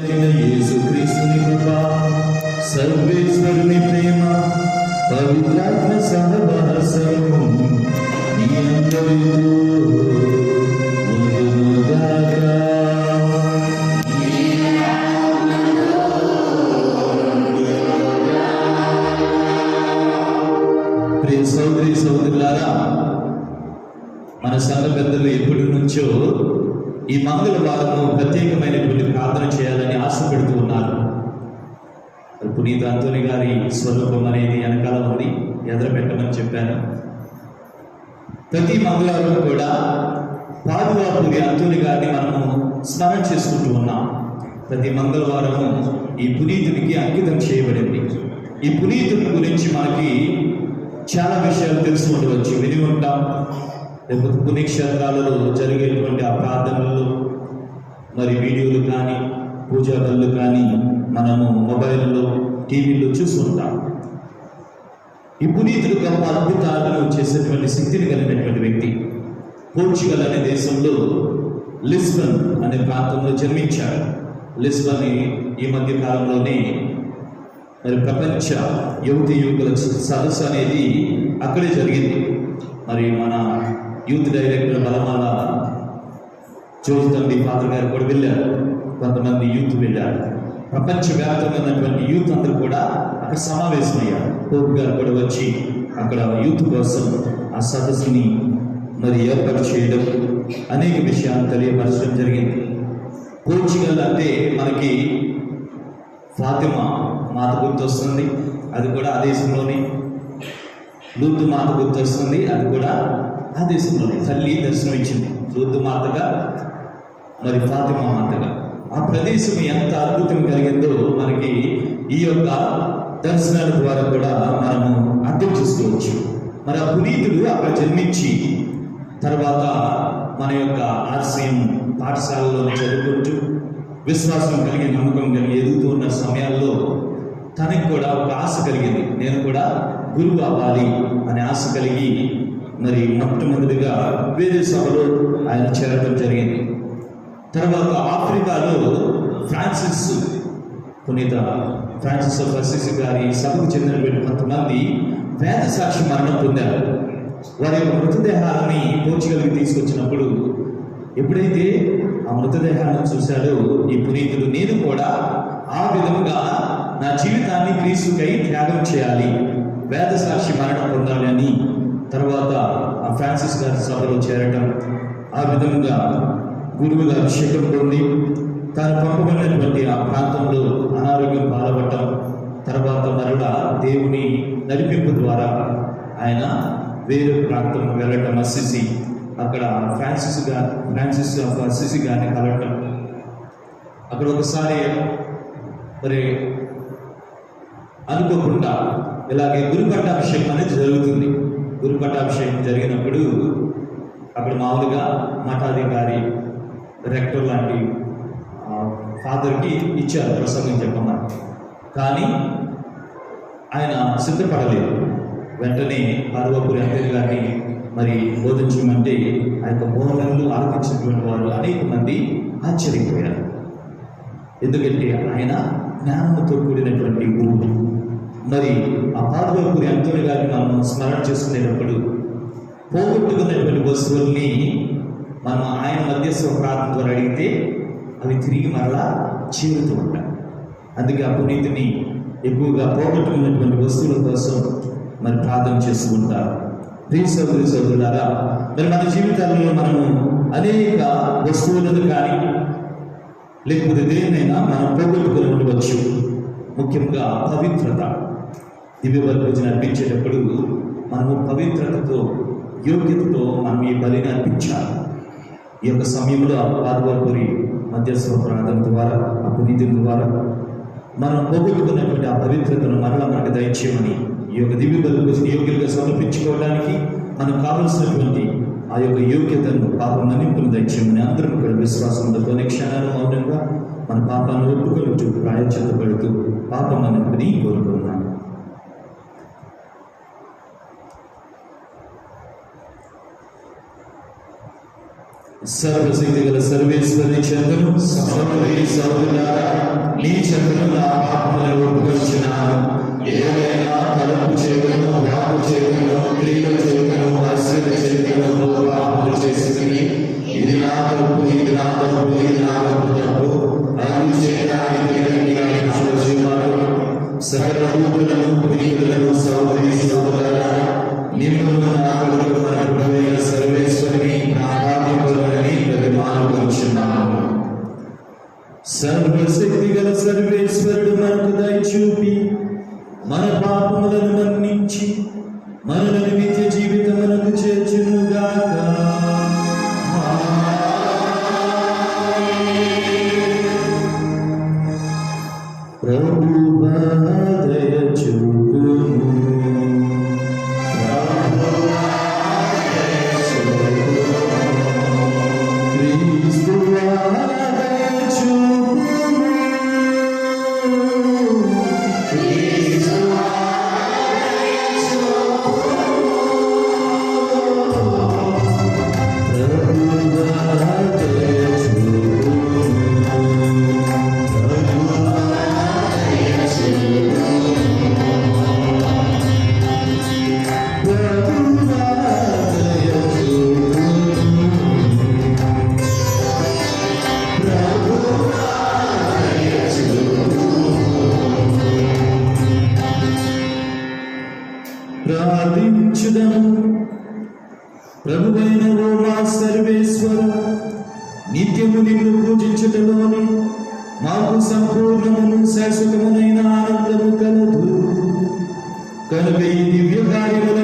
యేసుక్రీస్తుని కృప సర్వేశ్వరుని ప్రేమ పవిత్రాత్మ సహవాసము మీ అందరితో ప్రియ సోదరి సోదరులారా మన సంఘ పెద్దలు ఎప్పటి నుంచో ఈ మంగళవారము ప్రత్యేకమైనటువంటి ప్రార్థన చేయాలని ఆశపడుతూ ఉన్నారు. పునీత అంతోని గారి స్వరూపం అనేది వెనకాల ఉంది. ఎదరపెట్టమని చెప్పాను. ప్రతి మంగళవారం కూడా పాదువాపురి అంతోని గారిని మనము స్మరణ చేసుకుంటూ ఉన్నాం. ప్రతి మంగళవారము ఈ పునీతునికి అంకితం చేయబడింది. ఈ పునీతుని గురించి మనకి చాలా విషయాలు తెలిసి ఉండవచ్చు విని ఉంటాం. లేకపోతే పుణ్యక్షేత్రాలలో జరిగేటువంటి ఆ ప్రార్థనలు మరి వీడియోలు కానీ పూజా గదులు కానీ మనము మొబైల్లో టీవీలో చూస్తుంటాం. ఈ పునీతుడు గొప్ప అద్భుతాలను చేసేటువంటి శక్తిని కలిగినటువంటి వ్యక్తి. పోర్చుగల్ అనే దేశంలో లిస్బన్ అనే ప్రాంతంలో జన్మించాడు. లిస్బన్ ఈ మధ్య కాలంలోనే మరి ప్రపంచ యువతి యువకుల సదస్సు అనేది అక్కడే జరిగింది. మరి మన యూత్ డైరెక్టర్ బలమాల చూస్తుంది ఫాదర్ గారు కూడా వెళ్ళారు. కొంతమంది యూత్ వెళ్ళారు. ప్రపంచవ్యాప్తంగా ఉన్నటువంటి యూత్ అందరూ కూడా అక్కడ సమావేశమయ్యారు. పోపు గారు కూడా వచ్చి అక్కడ యూత్ కోసం ఆ సదస్సుని మరి ఏర్పాటు చేయడం అనేక విషయాలు తెలియపరచడం జరిగింది. పోర్చుగల్ అంటే మనకి ఫాతిమా మాత గుర్తొస్తుంది అది కూడా ఆ దేశంలోనే. లూత్ మాత గుర్తొస్తుంది అది కూడా ఆ తల్లి దర్శనం ఇచ్చింది రుద్దు మాతగా మరి ఫాతిమా మాతగా. ఆ ప్రదేశం ఎంత అద్భుతం కలిగిందో మనకి ఈ యొక్క దర్శనాల ద్వారా కూడా మనము అర్థం చేసుకోవచ్చు. మరి ఆ పునీతుడు అక్కడ జన్మించి తర్వాత మన యొక్క ఆశయం పాఠశాలలో చదువుకుంటూ విశ్వాసం కలిగి నమ్మకం కలిగి ఎదుగుతున్న సమయాల్లో తనకి కూడా ఒక ఆశ కలిగింది. నేను కూడా గురువు అవ్వాలి అనే ఆశ కలిగి మరి మొట్టమొదటిగా వేరే సభలో ఆయన చేరడం జరిగింది. తర్వాత ఆఫ్రికాలో ఫ్రాన్సిస్ పునీత ఫ్రాన్సిస్ ఆఫ్ గారి సభకు చెందినటువంటి కొంతమంది వేద సాక్షి మరణం పొందారు. వారి యొక్క మృతదేహాలని పోర్చుగల్కి తీసుకొచ్చినప్పుడు ఎప్పుడైతే ఆ మృతదేహాలను చూశాడో ఈ పునీతుడు నేను కూడా ఆ విధముగా నా జీవితాన్ని క్రీస్తుకై త్యాగం చేయాలి. వేద సాక్షి మరణం పొందాలి అని తర్వాత ఆ ఫ్రాన్సిస్ గారి సభలో చేరటం ఆ విధంగా గురువుల అభిషేకం పొంది తాను పంపబడినటువంటి ఆ ప్రాంతంలో అనారోగ్యం పాల్పడటం తర్వాత మరలా దేవుని నడిపింపు ద్వారా ఆయన వేరే ప్రాంతం వెళ్ళటం అసిసి అక్కడ ఫ్రాన్సిస్ గారు ఫ్రాన్సిస్ ఆఫ్ అస్సిసి గారిని కలవటం. అక్కడ ఒకసారి మరి అనుకోకుండా ఇలాగే గురు పట్టాభిషేకం అనేది జరుగుతుంది. గురు పట్టాభిషేకం జరిగినప్పుడు అక్కడ మామూలుగా మఠాధికారి రెక్టర్ లాంటి ఫాదర్కి ఇచ్చారు ప్రసంగం చెప్పమని. కానీ ఆయన సిద్ధపడలేదు. వెంటనే పర్వపురి అంబేద్ గారిని మరి బోధించమంటే ఆ యొక్క బోధనలు ఆలకించినటువంటి వారు అనేక మంది ఆశ్చర్యపోయారు. ఎందుకంటే ఆయన జ్ఞానంతో కూడినటువంటి గురువు. మరి ఆ పార్వపురి అంతోని గారిని మనం స్మరణ చేసుకునేటప్పుడు పోగొట్టుకున్నటువంటి వస్తువుల్ని మనం ఆయన మధ్యస్థ ప్రార్థన ద్వారా అడిగితే అవి తిరిగి మరలా చేరుతూ ఉంటాయి. అందుకే ఆ పునీతిని ఎక్కువగా పోగొట్టుకున్నటువంటి వస్తువుల కోసం మరి ప్రార్థన చేస్తూ ఉంటారు. ప్రియ సోదరి సోదరులారా మరి మన జీవితాలలో మనము అనేక వస్తువులను కానీ లేకపోతే దేన్నైనా మనం పోగొట్టుకుని ఉండవచ్చు ముఖ్యంగా పవిత్రత. దివ్య బలిపూజను అర్పించేటప్పుడు మనము పవిత్రతతో యోగ్యతతో మనం ఈ బలిని అర్పించాలి. ఈ యొక్క సమయంలో ఆ పాదవరపురి మధ్యస్థ ప్రార్థన ద్వారా ఆ పునీతుల ద్వారా మనం పోగొట్టుకున్నటువంటి ఆ పవిత్రతను మరలా మనకు దయచేయమని ఈ యొక్క దివ్య బలి యోగ్యులుగా సమర్పించుకోవడానికి మనకు కావలసినటువంటి ఆ యొక్క యోగ్యతను పాపం మన్నింపును దయచేయమని అందరం ఇక్కడ విశ్వాసంతో కొన్ని క్షణాలు మౌనంగా మన పాపాలను ఒప్పుకొలుచు ప్రాయచితపడుతూ పాపం మన్నింపుని కోరుకున్నాం సర్వశక్తి గల సర్వేశ్వరి చంద్రుడు సహోదరి సహోదరులారా నీ చెప్పులు నా పాపములను ఒప్పుకొచ్చున్నాను ఏదైనా తలపు చేయగలను వాపు చేయగలను క్రియలు చేయగలను ఆశ్రయ చేయగలను పాపములు చేసుకుని సర్వశక్తి గల సర్వేశ్వరుడు మనకు దయచూపి మన పాపములను మన్నించి ప్రభువైన ఓ సర్వేశ్వర నిత్యము నిన్ను పూజించటలోని మాకు సంపూర్ణమును శాశ్వతమునైన ఆనందము కలదు. కనుక ఈ దివ్య కార్యముల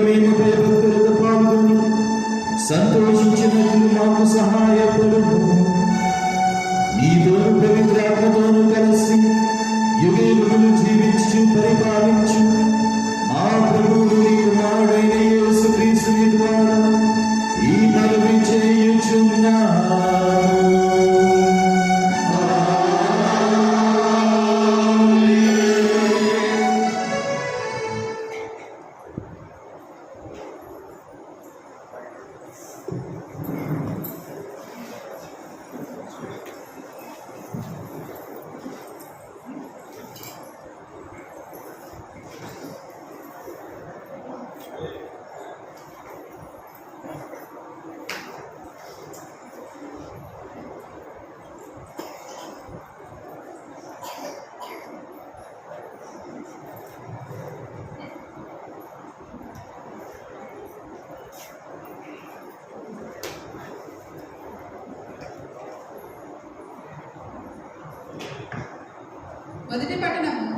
మొదటి పట్టణము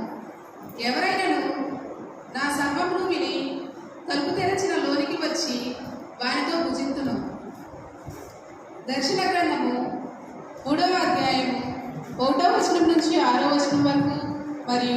ఎవరైనాను నా సర్వమును విని తలుపు తెరచిన లోనికి వచ్చి వారితో భుజింతును. దర్శన గ్రంథము మూడవ అధ్యాయము. ఒకటో వచనం నుంచి ఆరో వచనం వరకు మరియు